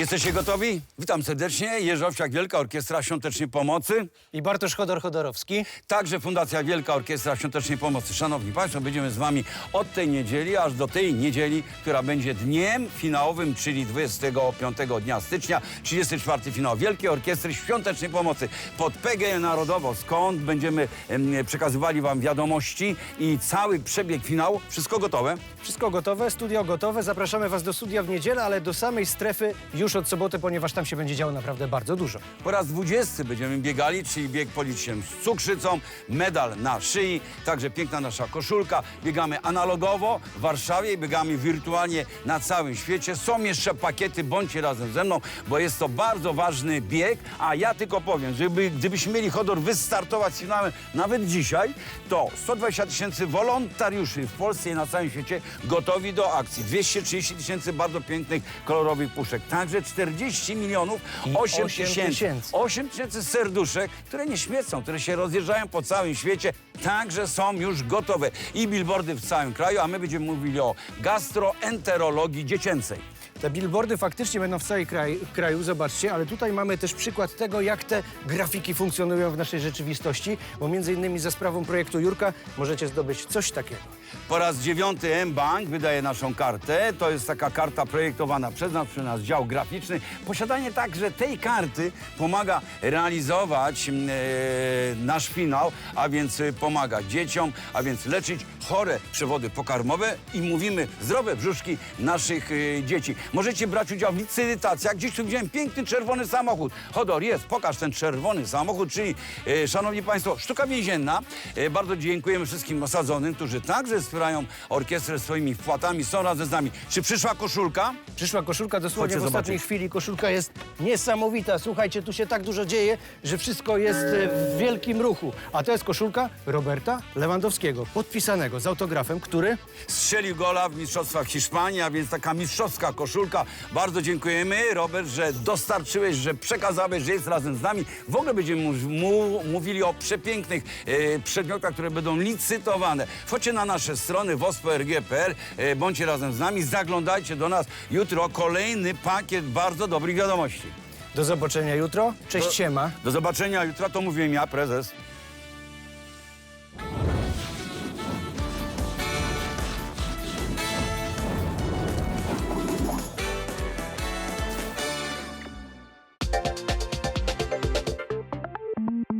Jesteście gotowi? Witam serdecznie. Jerzy Owsiak, Wielka Orkiestra Świątecznej Pomocy. I Bartosz Chodor-Chodorowski. Także Fundacja Wielka Orkiestra Świątecznej Pomocy. Szanowni Państwo, będziemy z Wami od tej niedzieli aż do tej niedzieli, która będzie dniem finałowym, czyli 25 dnia stycznia, 34 finał Wielkiej Orkiestry Świątecznej Pomocy pod PGE Narodowo, skąd będziemy em, przekazywali Wam wiadomości i cały przebieg finału. Wszystko gotowe? Wszystko gotowe, studio gotowe. Zapraszamy Was do studia w niedzielę, ale do samej strefy już od soboty, ponieważ tam się będzie działo naprawdę bardzo dużo. Po raz 20 będziemy biegali, czyli bieg policzkiem z cukrzycą, medal na szyi, także piękna nasza koszulka. Biegamy analogowo w Warszawie biegamy wirtualnie na całym świecie. Są jeszcze pakiety, bądźcie razem ze mną, bo jest to bardzo ważny bieg, a ja tylko powiem, żeby gdybyśmy mieli honor wystartować z finałem nawet dzisiaj, to 120 tysięcy wolontariuszy w Polsce i na całym świecie gotowi do akcji. 230 tysięcy bardzo pięknych, kolorowych puszek. 40 milionów I 8 osiem tysięcy. tysięcy. 8 tysięcy serduszek, które nie śmiecą, które się rozjeżdżają po całym świecie, także są już gotowe. I billboardy w całym kraju, a my będziemy mówili o gastroenterologii dziecięcej. Te billboardy faktycznie będą w kraj, kraju, zobaczcie, ale tutaj mamy też przykład tego, jak te grafiki funkcjonują w naszej rzeczywistości, bo między innymi za sprawą projektu Jurka możecie zdobyć coś takiego. Po raz dziewiąty M-Bank wydaje naszą kartę. To jest taka karta projektowana przez nas, przez nas dział graficzny. Posiadanie także tej karty pomaga realizować mm, e, nasz finał, a więc e, pomaga dzieciom, a więc leczyć chore przewody pokarmowe i mówimy zdrowe brzuszki naszych e, dzieci. Możecie brać udział w licytacjach. Gdzieś tu widziałem piękny czerwony samochód. Hodor, jest, pokaż ten czerwony samochód, czyli, e, szanowni państwo, sztuka więzienna. E, bardzo dziękujemy wszystkim osadzonym, którzy także wspierają orkiestrę swoimi wpłatami, są razem z nami. Czy przyszła koszulka? Przyszła koszulka dosłownie Chodźcie w ostatniej zobaczyć. chwili. Koszulka jest niesamowita. Słuchajcie, tu się tak dużo dzieje, że wszystko jest e, w wielkim ruchu. A to jest koszulka Roberta Lewandowskiego, podpisanego z autografem, który Strzelił gola w Mistrzostwach Hiszpanii, a więc taka mistrzowska koszulka. Bardzo dziękujemy, Robert, że dostarczyłeś, że przekazałeś, że jest razem z nami. W ogóle będziemy mu, mu, mówili o przepięknych e, przedmiotach, które będą licytowane. Wchodźcie na nasze strony wospo.rg.pl, e, bądźcie razem z nami, zaglądajcie do nas. Jutro kolejny pakiet bardzo dobrych wiadomości. do zobaczenia jutro. Cześć, Do- siema. Do zobaczenia jutro, to mówiłem ja, prezes.